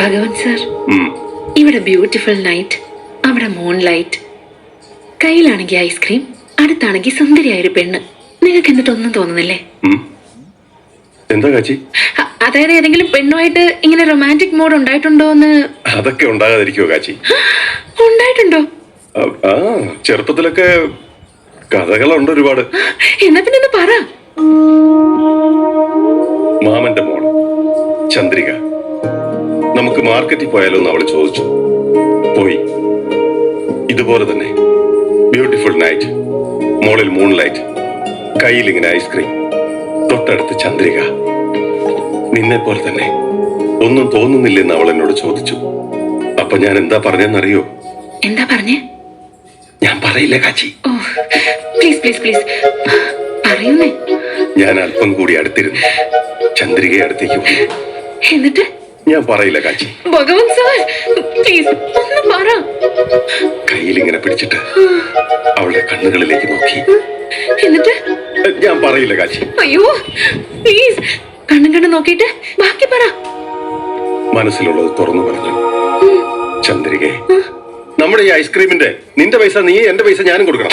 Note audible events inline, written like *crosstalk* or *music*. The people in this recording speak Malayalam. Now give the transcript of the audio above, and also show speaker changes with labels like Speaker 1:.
Speaker 1: ഭഗവൻ സർ. ഇവിടെ ബ്യൂട്ടിഫുൾ നൈറ്റ് അവിടെ മൂൺ ലൈറ്റ് കയ്യിലാണെങ്കിൽ ഐസ്ക്രീം അടുത്താണെങ്കിൽ സുന്ദരിയായ ഒരു പെണ്ണ്. നിങ്ങൾക്ക് എന്നിട്ടൊന്നും തോന്നുന്നില്ലേ?
Speaker 2: എന്താ കാച്ചി?
Speaker 1: അതായത് ഏതെങ്കിലും പെണ്ണുമായിട്ട് ഇങ്ങനെ റൊമാന്റിക് മോഡ് ഉണ്ടായിട്ടുണ്ടോ എന്ന്?
Speaker 2: അതൊക്കെ ഉണ്ടാകാതിരിക്കോ കാച്ചി? *gasps*
Speaker 1: ഉണ്ടായിട്ടുണ്ടോ?
Speaker 2: ആ, ചെറുപ്പത്തിലൊക്കെ കഥകളുണ്ട് ഒരുപാട്. *gasps*
Speaker 1: എന്നാ പിന്നെ പറ.
Speaker 2: മാമന്റെ മോൾ ചന്ദ്രിക. നമുക്ക് മാർക്കറ്റിൽ പോയാലോ എന്ന് അവൾ ചോദിച്ചു. പോയി. ഇതുപോലെ തന്നെ. ബ്യൂട്ടിഫുൾ നൈറ്റ് മോളിൽ മൂൺ ലൈറ്റ് കയ്യിൽ ഇങ്ങനെ ഐസ്ക്രീം തൊട്ടടുത്ത് ചന്ദ്രിക. നിന്നെ പോലെ തന്നെ. ഒന്നും തോന്നുന്നില്ലെന്ന് അവൾ എന്നോട് ചോദിച്ചു. അപ്പൊ ഞാൻ എന്താ പറഞ്ഞെന്നറിയോ?
Speaker 1: എന്താ പറഞ്ഞേ?
Speaker 2: ഞാൻ പറയില്ല കാച്ചി.
Speaker 1: പ്ലീസ് പ്ലീസ് പ്ലീസ് പറയുന്നേ.
Speaker 2: ഞാൻ അല്പം കൂടി അടുത്തിരുന്നു. ചന്ദ്രികയെ അടുത്തേക്ക് വന്നു
Speaker 1: എന്നിട്ട്?
Speaker 2: ഞാൻ പറയില്ല കാച്ചി.
Speaker 1: ഭഗവാൻ സാർ പ്ലീസ് ഒന്ന് പറ.
Speaker 2: കയ്യിൽ ഇങ്ങനെ പിടിച്ചിട്ട് അവളുടെ കണ്ണുകളിലേക്ക് നോക്കി.
Speaker 1: എന്നിട്ട്?
Speaker 2: ഞാൻ പറയില്ല കാച്ചി.
Speaker 1: അയ്യോ പ്ലീസ് കണ്ണും കണ്ണും നോക്കിയിട്ട് ബാക്കി പറ.
Speaker 2: മനസ്സിലുള്ളത് തുറന്നു പറഞ്ഞു. ചന്ദ്രികെ നമ്മുടെ ഈ ഐസ്ക്രീമിന്റെ നിന്റെ പൈസ നീ എന്റെ പൈസ ഞാനും കൊടുക്കണം.